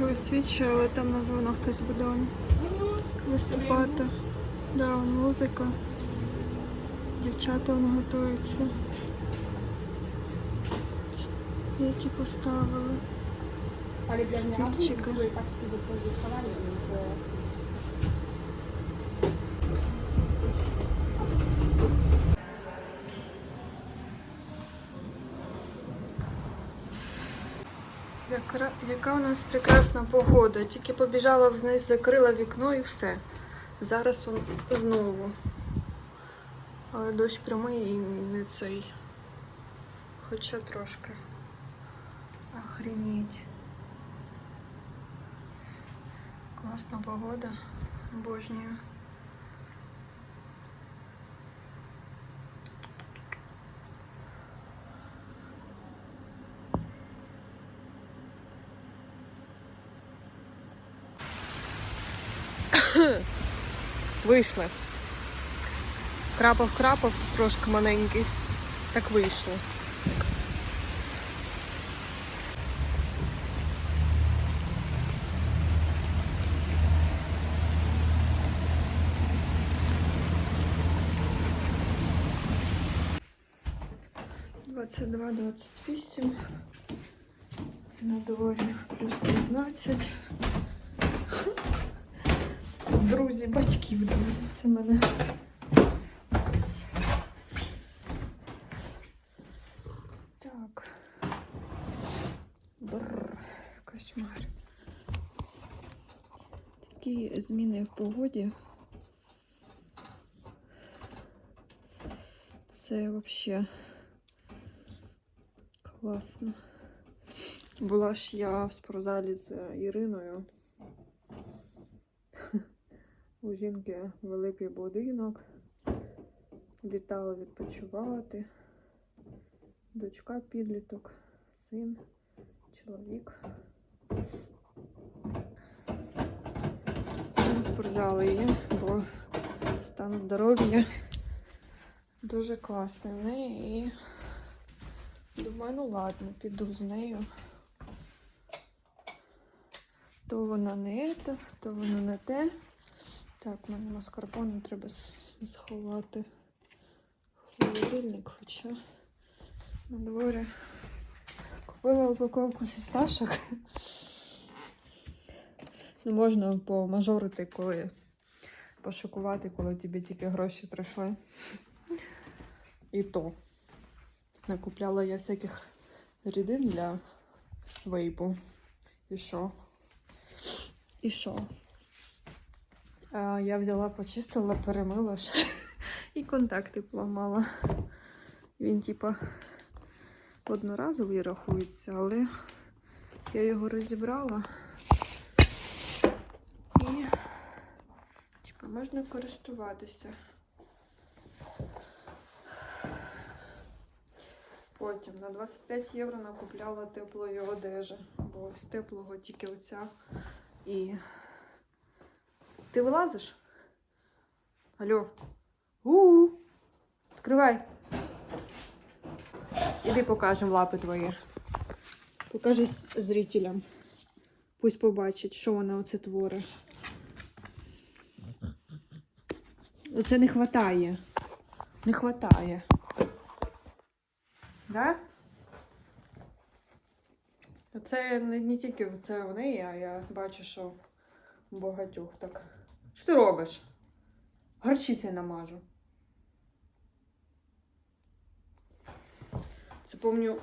висвічує, але там, напевно, хтось буде виступати. Да, музика. Дівчата вони готуються. Які поставили. Стільчики. Яка, у нас прекрасна погода. Тільки побіжала вниз, закрила вікно і все. Зараз он знову. Але дощ прямий і не цей. Хоча трошки. Охренеть. Класна погода. Обожнюю. Вийшли. Крапав крапав трошки маленький. Так вийшло. Двадцять два, двадцять вісім. На дворі плюс 15. Друзі, батьків дивляться мене. Так. Бррр, кошмар. Такі зміни в погоді. Це взагалі класно. Була ж я в спортзалі з Іриною. У жінки великий будинок. Літали відпочивати. Дочка підліток, син, чоловік. Ми спортзали є, бо стан здоров'я дуже класний в неї і думаю, ну ладно, піду з нею. То вона не те, то воно не те. Так, в мене маскарпоне треба сховати холодильник, хоча на дворі. Купила упаковку фісташок. Ну, можна помажорити, коли пошокувати, коли тобі тільки гроші прийшли. І то. Накупляла я всяких рідин для вейпу. І що? І що? Я взяла, почистила, перемила ж і контакти поламала. Він, типа, одноразовий рахується, але я його розібрала. І, типа, можна користуватися. Потім на 25 євро накупляла теплої одежі, бо з теплого тільки оця і ти вилазиш? Алло. У-у! Відкривай. Іди покажемо лапи твої. Покажи зрителям. Пусть побачать, що вона оце творить. Оце не хватає. Не хватає. Да? Це не, не тільки це у неї, а я бачу, що у багатьох так. Що ти робиш? Горчицею намажу. Це помню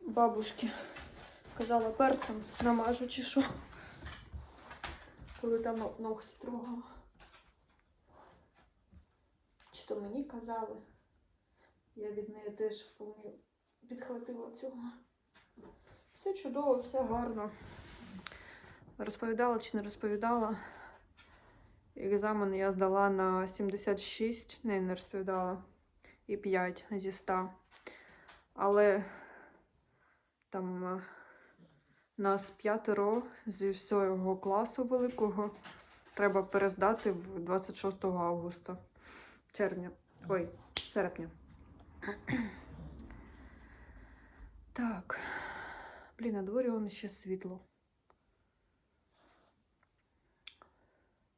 бабушки казала перцем намажу чи що. Коли там но- ногті трогала. Чи то мені казали. Я від неї теж помню підхватила цього. Все чудово, все гарно. Розповідала чи не розповідала. Екзамен я здала на 76, не, не розповідала. І 5 зі 100. Але там е, нас п'ятеро зі всього класу великого треба перездати в 26 августа. Червня. Ой, серпня. Так. Блін, на дворі воно ще світло.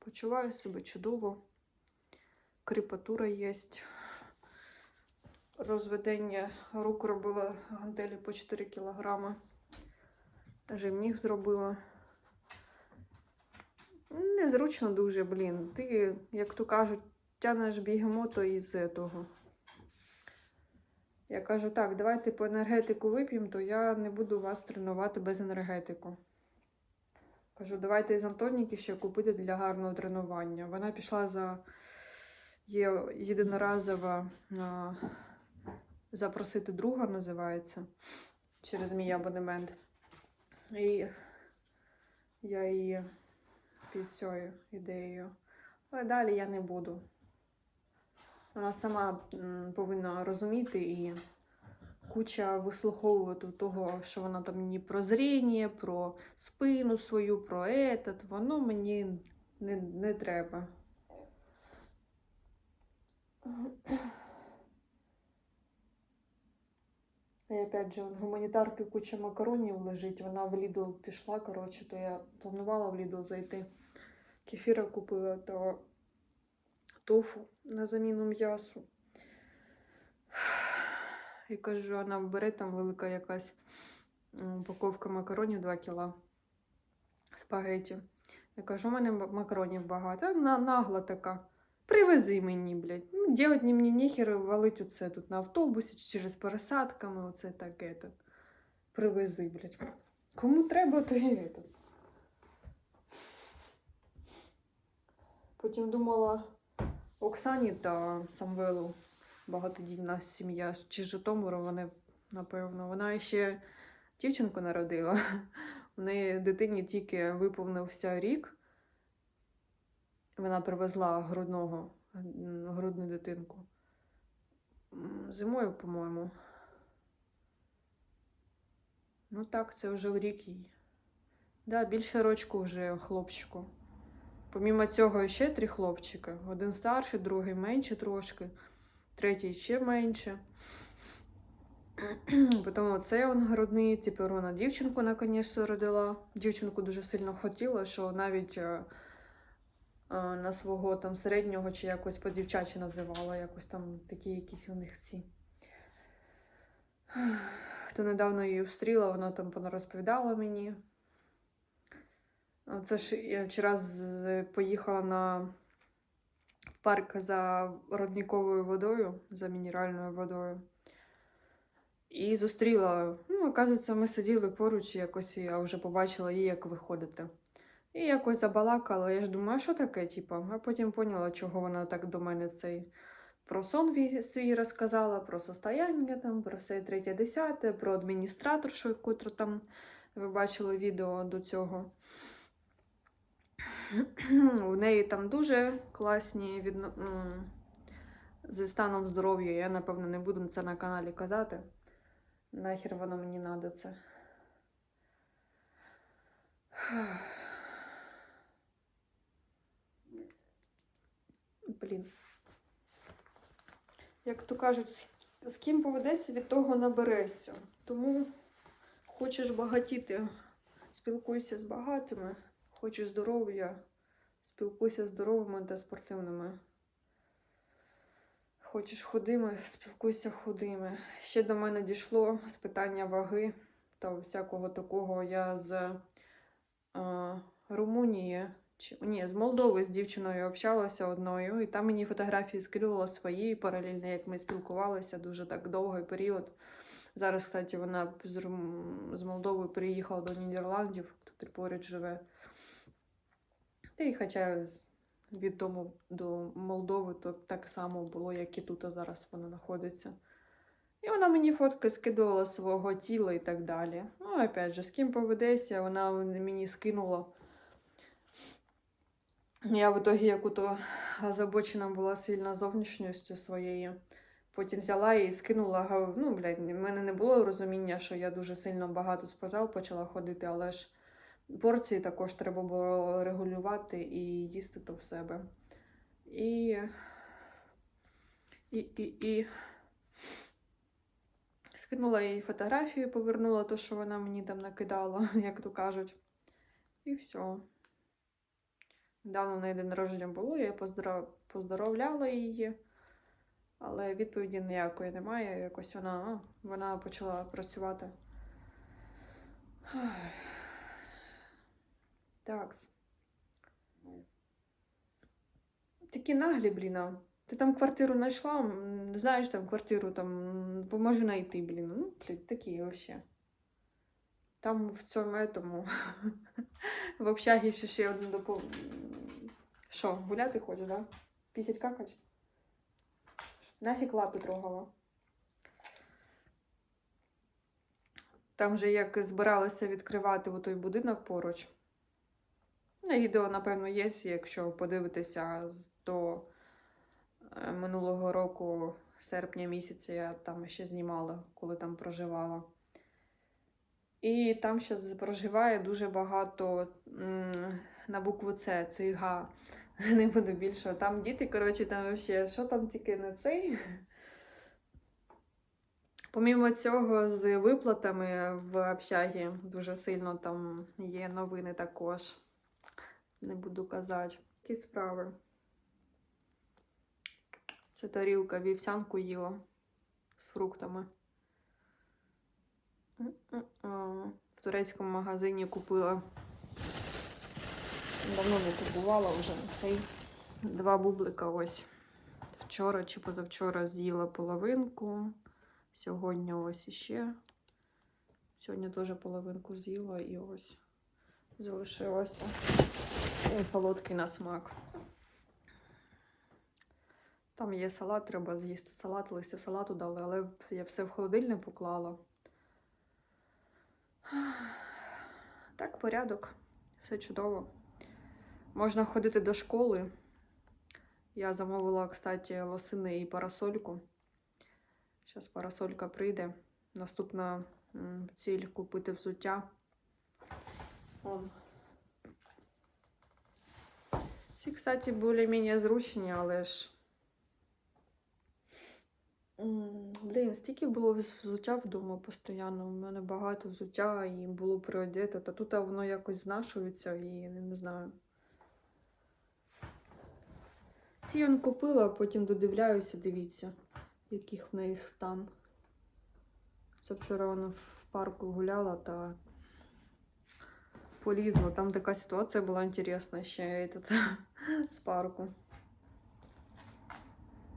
Почуваю себе чудово. Кріпатура є. Розведення рук робила гантелі по 4 кілограми. Жимніг зробила. Незручно дуже, блін. Ти, як то кажуть, тянеш бігемото із того. Я кажу, так, давайте по енергетику вип'ємо, то я не буду вас тренувати без енергетику. Кажу, давайте із Антоніки ще купити для гарного тренування. Вона пішла за є єдиноразова а, запросити друга, називається, через мій абонемент. І я її під цією ідеєю. Але далі я не буду. Вона сама повинна розуміти і куча вислуховувати того, що вона там мені про зріння, про спину свою, про етат. Воно мені не, не треба. І опять же, гуманітарки куча макаронів лежить. Вона в Lidl пішла, коротше, то я планувала в Lidl зайти. Кефіра купила, то тофу на заміну м'ясу. І кажу, вона бере там велика якась упаковка макаронів 2 кіла спагеті. Я кажу, у мене макаронів багато. На, нагла така. Привези мені, блядь. Ну, делать мені нехер валить оце тут на автобусі через пересадками, оце таке. Привези, блядь. Кому треба, то і это. Потім думала Оксані та Самвелу багатодітна сім'я чи Житомиру, вони, напевно, вона ще дівчинку народила. У неї дитині тільки виповнився рік. Вона привезла грудного, грудну дитинку. Зимою, по-моєму. Ну так, це вже в рік їй. Да, більше рочку вже хлопчику. Помімо цього ще три хлопчика. Один старший, другий менше трошки, третій ще менше. Потім оцей он грудний, тепер вона дівчинку наконець родила. Дівчинку дуже сильно хотіла, що навіть е, е, на свого там середнього чи якось по дівчачі називала, якось там такі якісь у них ці. Хто недавно її встріла, вона там розповідала мені. Це ж я вчора поїхала на парк за родниковою водою, за мінеральною водою. І зустріла, ну, оказується, ми сиділи поруч, і якось я вже побачила її, як виходити. І якось забалакала. Я ж думаю, що таке, типа? А потім поняла, чого вона так до мене цей про сон свій розказала, про состояння, там, про все третє десяте, про адміністраторшу, котру там ви бачили відео до цього. У неї там дуже класні відно... зі станом здоров'я. Я, напевно, не буду це на каналі казати. Нахер воно мені надо це. Блін. Як то кажуть, з ким поведешся, від того наберешся. Тому хочеш багатіти, спілкуйся з багатими. Хочеш здоров'я, спілкуйся з здоровими та спортивними. Хочеш худими, спілкуйся худими. Ще до мене дійшло з питання ваги та всякого такого. Я з е, Румунії, чи ні, з Молдови з дівчиною общалася одною, і там мені фотографії скидувала свої паралельно, як ми спілкувалися дуже так довгий період. Зараз, кстати, вона з, Молдови приїхала до Нідерландів, тут поряд живе. Та й хоча від до Молдови то так само було, як і тут а зараз вона знаходиться. І вона мені фотки скидувала свого тіла і так далі. Ну, опять же, з ким поведеться, вона мені скинула. Я в итоге, як ото озабочена була сильно зовнішністю своєю. Потім взяла і скинула. Ну, блядь, в мене не було розуміння, що я дуже сильно багато спазал почала ходити, але ж порції також треба було регулювати і їсти то в себе. І. І, і, і... Скинула їй фотографію, повернула те, що вона мені там накидала, як то кажуть. І все. Недавно неї день народження було, я поздоров... поздоровляла її, але відповіді ніякої немає. Якось вона, вона почала працювати. Так. Такі наглі, блін. Ти там квартиру знайшла, знаєш там квартиру, там м, поможи знайти, блін. Ну, блін, такі вообще. Там в цьому этому в общагі ще ще один допов... Що, гуляти хочеш, да? Пісять какать? Нафіг лапи трогала. Там же як збиралися відкривати той будинок поруч. На відео, напевно, є, якщо подивитися до е, минулого року, серпня місяця, я там ще знімала, коли там проживала. І там ще проживає дуже багато на букву С, цига. Не буду більше. Там діти, коротше, там взагалі, що там тільки на цей. Помімо цього, з виплатами в общагі дуже сильно там є новини також. Не буду казати. Які справи. Це тарілка вівсянку їла з фруктами. В турецькому магазині купила. Давно не купувала вже цей два бублика ось. Вчора чи позавчора з'їла половинку. Сьогодні ось іще. Сьогодні теж половинку з'їла і ось залишилося. І солодкий на смак. Там є салат, треба з'їсти салат, листя салату дали, але я все в холодильник поклала. Так, порядок. Все чудово. Можна ходити до школи. Я замовила, кстати, лосини і парасольку. Зараз парасолька прийде. Наступна ціль купити взуття. Вон. Ці, кстати, більш-менш зручні, але ж. Блін, стільки було взуття вдома постійно. У мене багато взуття і було приодето, та тут воно якось знашується і не, не знаю. Ці я купила, а потім додивляюся, дивіться, яких в неї стан. Це вчора вона в парку гуляла та полізла. Там така ситуація була інтересна ще этот, з парку.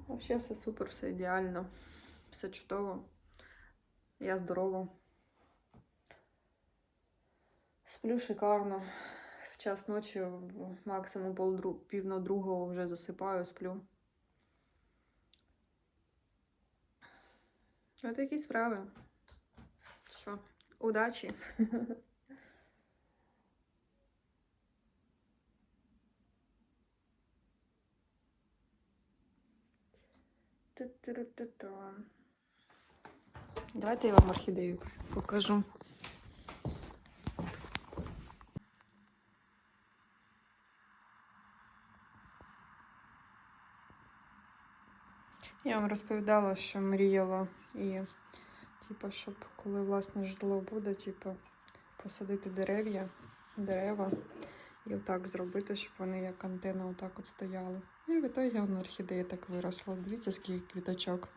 Вообще все супер, все ідеально, все чудово. Я здорова. Сплю шикарно. В час ночі, максимум полдру... пів на другого вже засипаю, сплю. Ось такі справи. Що, удачі! Давайте я вам орхідею покажу. Я вам розповідала, що мріяла і, типу, щоб коли власне житло буде, типу, посадити дерев'я, дерева і отак зробити, щоб вони як антенна отак от стояли. І в ітогі вона орхідея так виросла. Дивіться, скільки квіточок.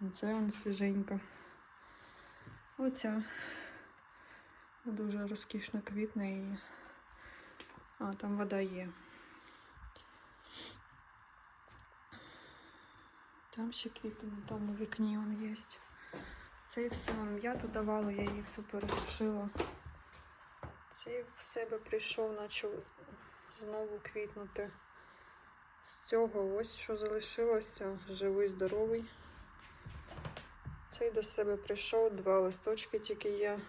Оце вона свіженька. Оця дуже розкішно квітне і. А, там вода є. Там ще квіти на тому вікні он є. Це і все вон м'яту давала, я її все пересушила. Це в себе прийшов, почав знову квітнути. З цього ось що залишилося. Живий, здоровий. Цей до себе прийшов, два листочки тільки є.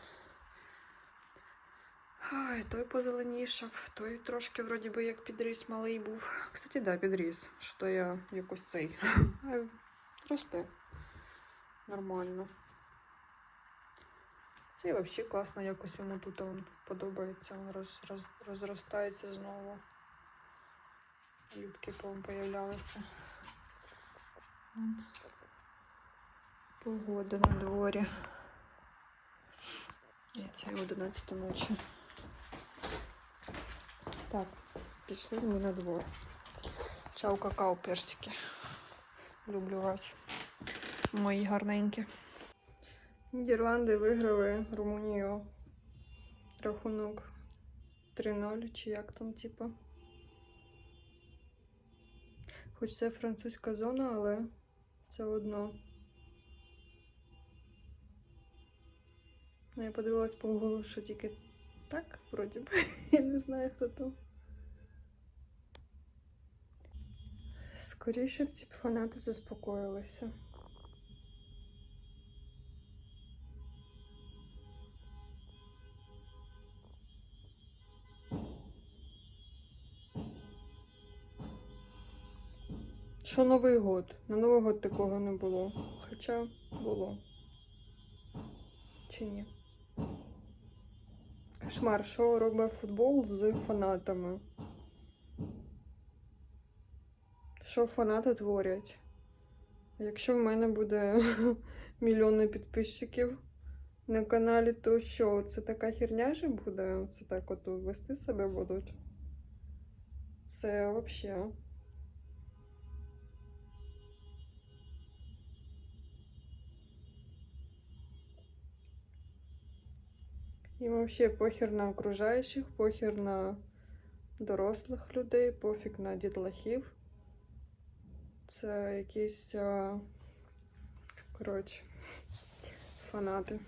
Ай, той позеленішав, той трошки вроді би як підріс малий був. Кстати, да, підріс. Що я якось цей. Росте. Нормально. Цей взагалі класно якось йому тут он подобається. Він роз, роз, розростається знову. Любки по появлялися. Погода на дворі. І це 11 ночі. Так, Пішли ми на двор. Чау, какао, персики. Люблю вас. Мої гарненькі. Нідерланди виграли Румунію. Рахунок 3-0, чи як там, типу. Хоч це французька зона, але все одно. Ну, я подивилась по Google, що тільки так, вроді би. Я не знаю, хто то. Скоріше б ці фанати заспокоїлися. Що Новий год? На Новий год такого не було. Хоча було. Чи ні? Кошмар, що робить футбол з фанатами? Що фанати творять? Якщо в мене буде мільйони підписчиків на каналі, то що? Це така херня же буде? Це так от вести себе будуть? Це взагалі. Їм вообще похер на окружаючих, похер на дорослих людей, пофіг на дітлахів. Це якісь, коротше, фанати.